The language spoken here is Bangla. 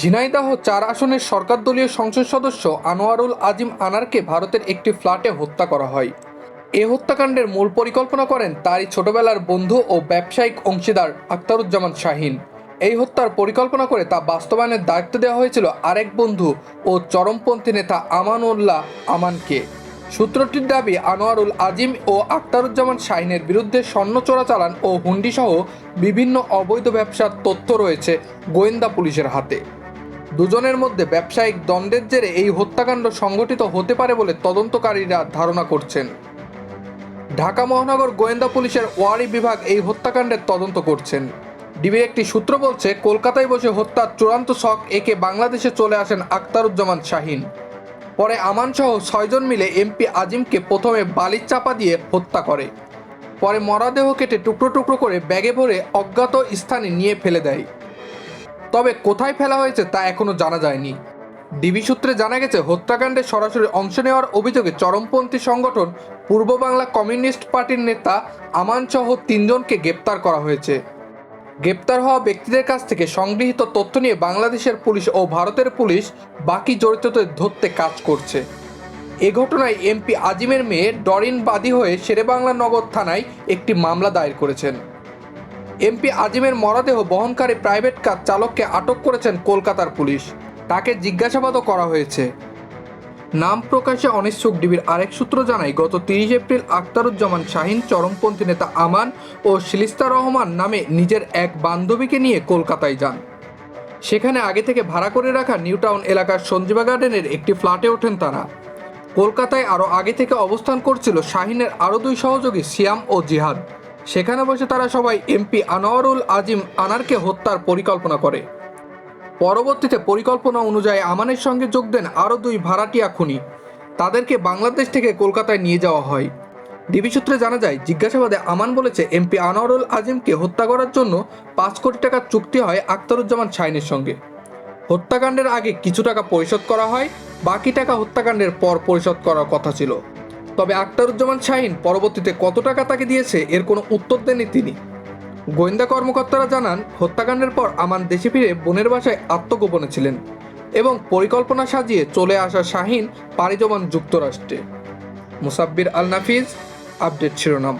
ঝিনাইদহ চার আসনের সরকার দলীয় সংসদ সদস্য আনোয়ারুল আজিম আনারকে ভারতের একটি ফ্ল্যাটে হত্যা করা হয়। এ হত্যাকাণ্ডের মূল পরিকল্পনা করেন তারই ছোটবেলার বন্ধু ও ব্যবসায়িক অংশীদার আখতারুজ্জামান শাহিন। এই হত্যার পরিকল্পনা করে তা বাস্তবায়নের দায়িত্ব দেওয়া হয়েছিল আরেক বন্ধু ও চরমপন্থী নেতা আমানুল্লাহ আমানকে। সূত্রটির দাবি, আনোয়ারুল আজিম ও আখতারুজ্জামান শাহিনের বিরুদ্ধে স্বর্ণ চোরাচালান ও হুন্ডিসহ বিভিন্ন অবৈধ ব্যবসার তথ্য রয়েছে গোয়েন্দা পুলিশের হাতে। দুজনের মধ্যে ব্যবসায়িক দ্বন্দ্বের জেরে এই হত্যাকাণ্ড সংঘটিত হতে পারে বলে তদন্তকারীরা ধারণা করছেন। ঢাকা মহানগর গোয়েন্দা পুলিশের ওয়ারি বিভাগ এই হত্যাকাণ্ডের তদন্ত করছেন। ডিবির একটি সূত্র বলছে, কলকাতায় বসে হত্যার চূড়ান্ত শখ একে বাংলাদেশে চলে আসেন আখতারুজ্জামান শাহিন। পরে আমান সহ ছয়জন মিলে এমপি আজিমকে প্রথমে বালির চাপা দিয়ে হত্যা করে। পরে মরাদেহ কেটে টুকরো টুকরো করে ব্যাগে ভরে অজ্ঞাত স্থানে নিয়ে ফেলে দেয়। তবে কোথায় ফেলা হয়েছে তা এখনও জানা যায়নি। ডিবি সূত্রে জানা গেছে, হত্যাকাণ্ডে সরাসরি অংশ নেওয়ার অভিযোগে চরমপন্থী সংগঠন পূর্ব বাংলা কমিউনিস্ট পার্টির নেতা আমান সহ তিনজনকে গ্রেপ্তার করা হয়েছে। গ্রেপ্তার হওয়া ব্যক্তিদের কাছ থেকে সংগৃহীত তথ্য নিয়ে বাংলাদেশের পুলিশ ও ভারতের পুলিশ বাকি জড়িতদের ধরতে কাজ করছে। এ ঘটনায় এমপি আজিমের মেয়ে ডরিন বাদী হয়ে শেরেবাংলা নগর থানায় একটি মামলা দায়ের করেছেন। এমপি আজিমের মরদেহ বহনকারী প্রাইভেট কার চালককে আটক করেছেন কলকাতার পুলিশ। তাকে জিজ্ঞাসাবাদও করা হয়েছে। নাম প্রকাশে অনিচ্ছুক ডিবির আরেক সূত্র জানায়, গত তিরিশ এপ্রিল আখতারুজ্জামান শাহিন, চরমপন্থী নেতা আমান ও শিলিস্তা রহমান নামে নিজের এক বান্ধবীকে নিয়ে কলকাতায় যান। সেখানে আগে থেকে ভাড়া করে রাখা নিউটাউন এলাকার সঞ্জীবা গার্ডেনের একটি ফ্ল্যাটে ওঠেন তারা। কলকাতায় আরও আগে থেকে অবস্থান করছিল শাহিনের আরও দুই সহযোগী, সিয়াম ও জিহাদ। সেখানে বসে তারা সবাই এমপি আনোয়ারুল আজিম আনারকে হত্যার পরিকল্পনা করে। পরবর্তীতে পরিকল্পনা অনুযায়ী আমানের সঙ্গে যোগ দেন আরও দুই ভাড়াটিয়া খুনি। তাদেরকে বাংলাদেশ থেকে কলকাতায় নিয়ে যাওয়া হয়। ডিবি সূত্রে জানা যায়, জিজ্ঞাসাবাদে আমান বলেছে, এমপি আনোয়ারুল আজিমকে হত্যা করার জন্য পাঁচ কোটি টাকার চুক্তি হয় আখতারুজ্জামান শাইনের সঙ্গে। হত্যাকাণ্ডের আগে কিছু টাকা পরিশোধ করা হয়, বাকি টাকা হত্যাকাণ্ডের পর পরিশোধ করার কথা ছিল। তবে আখতারুজ্জামান শাহিন পরবর্তীতে কত টাকা তাকে দিয়েছে এর কোনো উত্তর দেননি তিনি। গোয়েন্দা কর্মকর্তারা জানান, হত্যাকাণ্ডের পর আমান দেশে ফিরে বোনের বাসায় আত্মগোপনে ছিলেন এবং পরিকল্পনা সাজিয়ে চলে আসা শাহিন পাড়ি জমান যুক্তরাষ্ট্রে। মুসাব্বির আল নাফিজ আপডেট শিরোনাম।